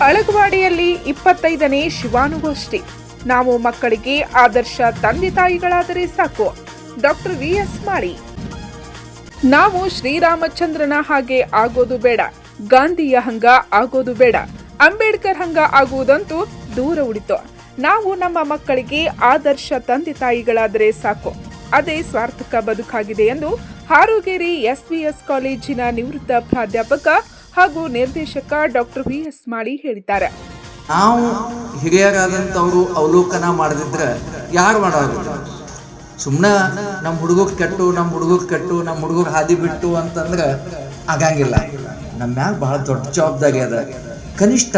ಅಳಗವಾಡಿಯಲ್ಲಿ ಇಪ್ಪತ್ತೈದನೇ ಶಿವಾನುಗೋಷ್ಠಿ. ನಾವು ಮಕ್ಕಳಿಗೆ ಆದರ್ಶ ತಂದೆ ತಾಯಿಗಳಾದರೆ ಸಾಕು. Doctor V S Mali. ನಾವು ಶ್ರೀರಾಮಚಂದ್ರನ ಹಾಗೆ ಆಗೋದು ಬೇಡ. ಗಾಂಧಿಯ ಹಂಗ ಆಗೋದು ಬೇಡ. ಅಂಬೇಡ್ಕರ್ ಹಂಗ ಆಗುವುದಂತೂ ದೂರ ಉಳಿತು. ನಾವು ನಮ್ಮ ಮಕ್ಕಳಿಗೆ ಆದರ್ಶ ತಂದೆ ತಾಯಿಗಳಾದರೆ ಸಾಕು. ಅದೇ ಸ್ವಾರ್ಥಕ ಬದುಕಾಗಿದೆ ಎಂದು ಹಾರೋಗೇರಿ ಎಸ್ವಿಎಸ್ ಕಾಲೇಜಿನ ನಿವೃತ್ತ ಪ್ರಾಧ್ಯಾಪಕ ಹಾಗೂ ನಿರ್ದೇಶಕ ಡಾಕ್ಟರ್ ವಿ ಎಸ್ ಮಾಳಿ ಹೇಳಿದ್ದಾರೆ. ನಾವು ಹಿರಿಯರಾದಂಥವರು ಅವಲೋಕನ ಮಾಡದಿದ್ರೆ ಯಾರು ಮಾಡೋದು? ಸುಮ್ಮನೆ ನಮ್ಮ ಹುಡುಗರು ಕೆಟ್ಟು ನಮ್ಮ ಹುಡುಗರು ಕೆಟ್ಟು ನಮ್ಮ ಹುಡುಗರು ಹಾದಿ ಬಿಟ್ಟು ಅಂತಂದ್ರೆ ಆಗಂಗಿಲ್ಲ. ನಮ್ಮ ಮ್ಯಾಗ ಬಹಳ ದೊಡ್ಡ ಜವಾಬ್ದಾರಿ ಅದ. ಕನಿಷ್ಠ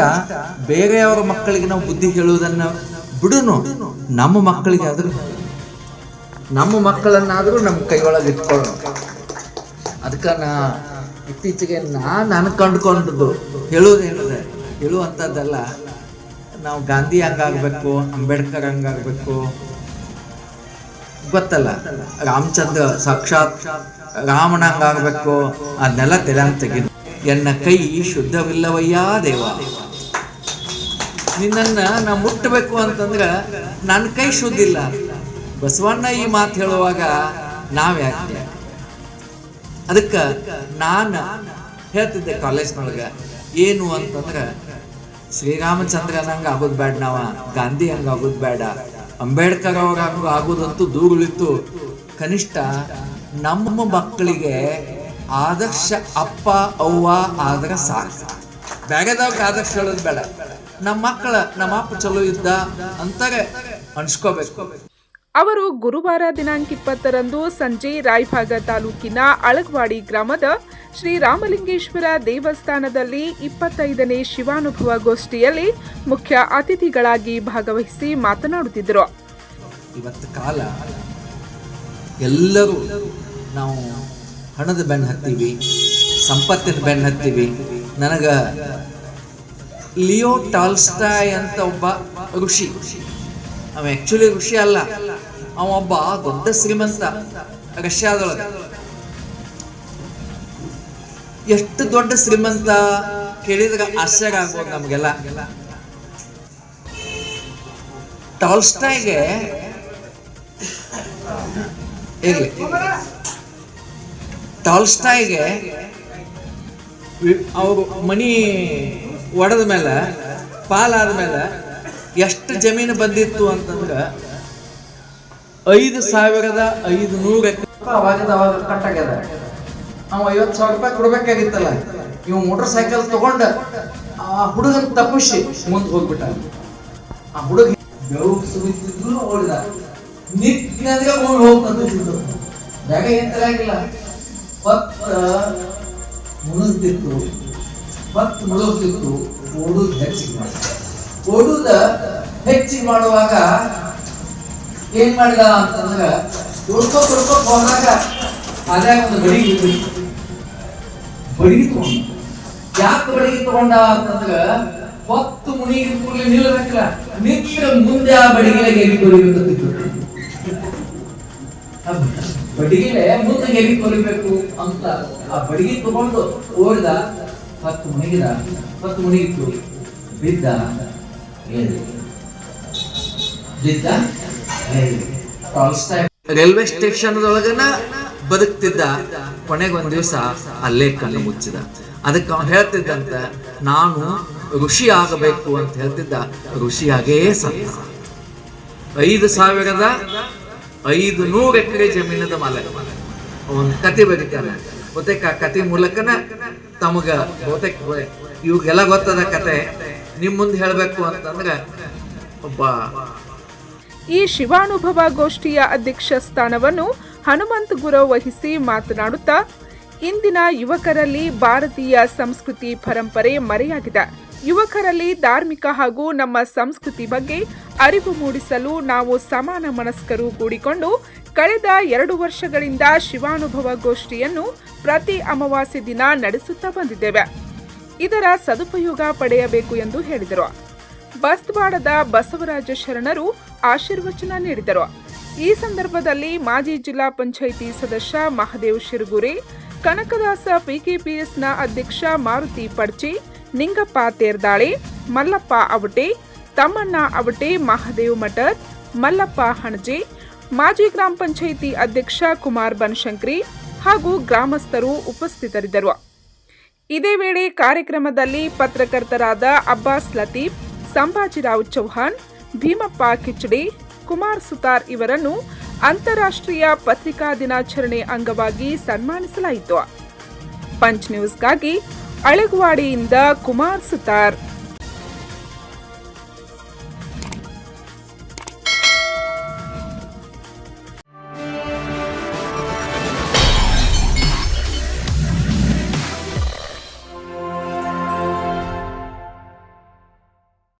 ಬೇರೆಯವರ ಮಕ್ಕಳಿಗೆ ನಾವು ಬುದ್ಧಿ ಹೇಳುವುದನ್ನು ಬಿಡುನು ನಮ್ಮ ಮಕ್ಕಳಿಗೆ ಆದ್ರೆ ನಮ್ಮ ಮಕ್ಕಳನ್ನಾದರೂ ನಮ್ಮ ಕೈಯೊಳಗೆ ಇಟ್ಕೊಳ್ಳೋಣ ಅದಕ್ಕೆ ನಾ ಇತ್ತೀಚೆಗೆ ನಾನು ಅನ್ಕೊಂಡ್ಕೊಂಡದ್ದು ಹೇಳುವುದೇನಿದೆ ಹೇಳುವಂಥದ್ದಲ್ಲ, ನಾವು ಗಾಂಧಿ ಹಂಗಾಗಬೇಕು, ಅಂಬೇಡ್ಕರ್ ಹಂಗಾಗಬೇಕು. ಗೊತ್ತಲ್ಲ? ರಾಮಚಂದ್ರ ಸಾಕ್ಷಾತ್ ರಾಮನ ಹಂಗಾಗಬೇಕು. ಅದನ್ನೆಲ್ಲ ತೆಲ ತೆಗೆದು. ಎನ್ನ ಕೈ ಶುದ್ಧವಿಲ್ಲವಯ್ಯ ದೇವ. ನಿನ್ನನ್ನ ನಾ ಮುಟ್ಟಬೇಕು ಅಂತಂದ್ರೆ ನನ್ನ ಕೈ ಶುದ್ಧ ಇಲ್ಲ. ಬಸವಣ್ಣ ಈ ಮಾತು ಹೇಳುವಾಗ ನಾವ್ ಯಾಕೆ ಅದಕ್ಕೆ ನಾನು ಹೇಳ್ತಿದ್ದೆ ಕಾಲೇಜ್ನೊಳಗೆ ಏನು ಅಂತಂದ್ರೆ, ಶ್ರೀರಾಮಚಂದ್ರ ನಂಗೆ ಆಗೋದು ಬೇಡ ನಾವ, ಗಾಂಧಿ ಹಂಗ ಆಗೋದು ಬೇಡ ಅಂಬೇಡ್ಕರ್ ಅವ್ರ ಹಂಗ ಆಗೋದಂತೂ ದೂರ ಕನಿಷ್ಠ ನಮ್ಮ ಮಕ್ಕಳಿಗೆ ಆದರ್ಶ ಅಪ್ಪ, ಅವ್ವ ಆದ್ರೆ ಸಾಕು. ಬೇರೆದವ್ರಿಗೆ ಆದರ್ಶ ಹೇಳೋದು ಬೇಡ. ನಮ್ಮ ಮಕ್ಕಳ ನಮ್ಮ ಅಪ್ಪ ಚಲೋ ಇದ್ದ ಅಂತಾರೆ, ಅನ್ಸ್ಕೋಬೇಕು. ಅವರು ಗುರುವಾರ ದಿನಾಂಕ ಇಪ್ಪತ್ತರಂದು ಸಂಜೆ ರಾಯಭಾಗ ತಾಲೂಕಿನ ಅಳಗವಾಡಿ ಗ್ರಾಮದ ಶ್ರೀರಾಮಲಿಂಗೇಶ್ವರ ದೇವಸ್ಥಾನದಲ್ಲಿ ಇಪ್ಪತ್ತೈದನೇ ಶಿವಾನುಭವ ಗೋಷ್ಠಿಯಲ್ಲಿ ಮುಖ್ಯ ಅತಿಥಿಗಳಾಗಿ ಭಾಗವಹಿಸಿ ಮಾತನಾಡುತ್ತಿದ್ದರು. ಇವತ್ತು ಕಾಲ ಎಲ್ಲರೂ ನಾವು ಹಣದ ಬೆನ್ನು ಹತ್ತೀವಿ, ಸಂಪತ್ತಿನ ಬೆನ್ನು ಹತ್ತೀವಿ. ನನಗ ಲಿಯೋ ಟಾಲ್ಸ್ಟಾಯ್ ಅಂತ ಒಬ್ಬ ಋಷಿ ಅವ ಆಕ್ಚುಲಿ ಋಷಿ ಅಲ್ಲ, ಅವ ಒಬ್ಬ ದೊಡ್ಡ ಶ್ರೀಮಂತ ರಷ್ಯಾದೊಳಗೆ ಎಷ್ಟು ದೊಡ್ಡ ಶ್ರೀಮಂತ ಕೇಳಿದ್ರೆ ಆಶ್ಚರ್ಯ ಆಗ್ಬೋದು ನಮಗೆಲ್ಲ. ಟಾಲ್ಸ್ಟಾಯ್ಗೆ ಇರ್ಲಿ. ಟಾಲ್ಸ್ಟಾಯ್ಗೆ ಅವರು ಮನಿ ಒಡೆದ ಮೇಲೆ, ಪಾಲಾದ ಮೇಲೆ ಎಷ್ಟು ಜಮೀನು ಬಂದಿತ್ತು ಅಂತಂದ್ರೆ ಐದು ಸಾವಿರದ ಐದು ನೂರ ಅವಾಗಿಂದ ಅವಾಗ ಕಟ್ಟಾಗ್ಯದ. ನಾವು ಐವತ್ತು ಸಾವಿರ ರೂಪಾಯಿ ಕೊಡ್ಬೇಕಾಗಿತ್ತಲ್ಲ ಇವ್ ಮೋಟರ್ ಸೈಕಲ್ ತಗೊಂಡ ಆ ಹುಡುಗನ್ ತಪ್ಪಿಸಿ ಮುಂದೆ ಹೋಗ್ಬಿಟ್ಟ ಆ ಹುಡುಗ ಓಡಿದ ನಿಟ್ಟಿನಂದ್ರೆ ಓಡಿ ಹೋಗ್ತಂದು ಜಾಗ ಏನ್ ತರಂಗಿಲ್ಲ ಪತ್ತ ಮುಳುಗ್ತಿತ್ತು ಪತ್ ಮುಳುಗ್ತಿತ್ತು ಓಡುದು ಹೆಚ್ಚಿಗೆ ಮಾಡಿದ ಓಡುದ ಹೆಚ್ಚಿ ಮಾಡುವಾಗ ಏನ್ ಮಾಡಿದ ಅಂತಂದ್ರ ಹುಡ್ಕೋ ಹುಡ್ಕೋ ಹೋದಾಗ ಅದೇ ಒಂದು ಬಡಿ ಬಿತ್ತು. ಬಡಿಗೆ ತಗೊಂಡ ಯಾಕೆ ಬಡಿಗೆ ತಗೊಂಡ ಅಂತಂದ್ರ ಹೊತ್ತು ಮುನಿಗಿದ ಕೂಡಲೇ ನಿಲ್ಲಬೇಕಲ್ಲ ನಿಂತ ಮುಂದೆ ಆ ಬಡಿಗೆ ಎಲ್ಲಿ ಕೊರಿಬೇಕು ಬಡಿಗೆಲೆ ಮುಂದೆ ಎಲ್ಲಿ ಕೊಲಿಬೇಕು ಅಂತ ಆ ಬಡಿಗೆ ತಗೊಂಡು ಓಡಿದ, ಹೊತ್ತು ಮುನಿಗಿದ, ಹೊತ್ತು ಮುನಿಗಿತ್ತು ಬಿದ್ದ. ರೈಲ್ವೆ ಸ್ಟೇಷನ್ ಒಳಗನ ಬದುಕ್ತಿದ್ದ ಕೊನೆಗೆ ಒಂದ್ ದಿವಸ ಅಲ್ಲೇ ಕಣ್ಣು ಮುಚ್ಚಿದ. ಅದಕ್ಕೆ ಅವನು ಹೇಳ್ತಿದ್ದಂತ, ನಾನು ಋಷಿ ಆಗಬೇಕು ಅಂತ ಹೇಳ್ತಿದ್ದ ಋಷಿಯಾಗೇ ಸತ್ತ. ಐದು ಸಾವಿರದ ಐದು ನೂರು ಎಕರೆ ಜಮೀನದ ಮಾಲಕ. ಅವನು ಕತೆ ಬರೀತಾನೆ. ಬಹುತೇಕ ಕತೆ ಮೂಲಕನ ತಮಗ ಬಹುತೇಕ ಇವ್ರಿಗೆಲ್ಲ ಗೊತ್ತದ ಕತೆ. ನಿಮ್ ಮುಂದೆ ಹೇಳಬೇಕು ಅಂತಂದ್ರೆ, ಒಬ್ಬ ಈ ಶಿವಾನುಭವ ಗೋಷ್ಠಿಯ ಅಧ್ಯಕ್ಷ ಸ್ಥಾನವನ್ನು ಹನುಮಂತ ಗುರು ವಹಿಸಿ ಮಾತನಾಡುತ್ತಾ, ಇಂದಿನ ಯುವಕರಲ್ಲಿ ಭಾರತೀಯ ಸಂಸ್ಕೃತಿ ಪರಂಪರೆ ಮರೆಯಾಗಿದೆ. ಯುವಕರಲ್ಲಿ ಧಾರ್ಮಿಕ ಹಾಗೂ ನಮ್ಮ ಸಂಸ್ಕೃತಿ ಬಗ್ಗೆ ಅರಿವು ಮೂಡಿಸಲು ನಾವು ಸಮಾನ ಮನಸ್ಕರು ಕೂಡಿಕೊಂಡು, ಕಳೆದ ಎರಡು ವರ್ಷಗಳಿಂದ ಶಿವಾನುಭವ ಗೋಷ್ಠಿಯನ್ನು ಪ್ರತಿ ಅಮಾವಾಸ್ಯೆ ದಿನ ನಡೆಸುತ್ತಾ ಬಂದಿದ್ದೇವೆ. ಇದರ ಸದುಪಯೋಗ ಪಡೆಯಬೇಕು ಎಂದು ಹೇಳಿದರು. ಬಸ್ತ್ವಾಡದ ಬಸವರಾಜ ಶರಣರು ಆಶೀರ್ವಚನ ನೀಡಿದರು. ಈ ಸಂದರ್ಭದಲ್ಲಿ ಮಾಜಿ ಜಿಲ್ಲಾ ಪಂಚಾಯಿತಿ ಸದಸ್ಯ ಮಹದೇವ್ ಶಿರಗುರಿ, ಕನಕದಾಸ ಪಿಕೆಪಿಎಸ್ನ ಅಧ್ಯಕ್ಷ ಮಾರುತಿ ಪಡ್ಚಿ, ನಿಂಗಪ್ಪ ತೇರ್ದಾಳೆ, ಮಲ್ಲಪ್ಪ ಅವಟೆ, ತಮ್ಮಣ್ಣ ಅವಟೆ ಮಹದೇವ್ ಮಠರ್, ಮಲ್ಲಪ್ಪ ಹಣಜೆ, ಮಾಜಿ ಗ್ರಾಮ ಪಂಚಾಯಿತಿ ಅಧ್ಯಕ್ಷ ಕುಮಾರ್ ಬನಶಂಕರಿ ಹಾಗೂ ಗ್ರಾಮಸ್ಥರು ಉಪಸ್ಥಿತರಿದ್ದರು. ಇದೇ ವೇಳೆ ಕಾರ್ಯಕ್ರಮದಲ್ಲಿ ಪತ್ರಕರ್ತರಾದ ಅಬ್ಬಾಸ್ ಲತೀಫ್ ಸಂಭಾಜಿರಾವ್ ಚೌಹಾಣ್, ಭೀಮಪ್ಪ ಕಿಚಡಿ, ಕುಮಾರ್ ಸುತಾರ್ ಇವರನ್ನು ಅಂತಾರಾಷ್ಟ್ರೀಯ ಪತ್ರಿಕಾ ದಿನಾಚರಣೆ ಅಂಗವಾಗಿ ಸನ್ಮಾನಿಸಲಾಯಿತು. ಪಂಚ್ ನ್ಯೂಸ್ಗಾಗಿ ಅಳಗವಾಡಿಯಿಂದ ಕುಮಾರ್ ಸುತಾರ್.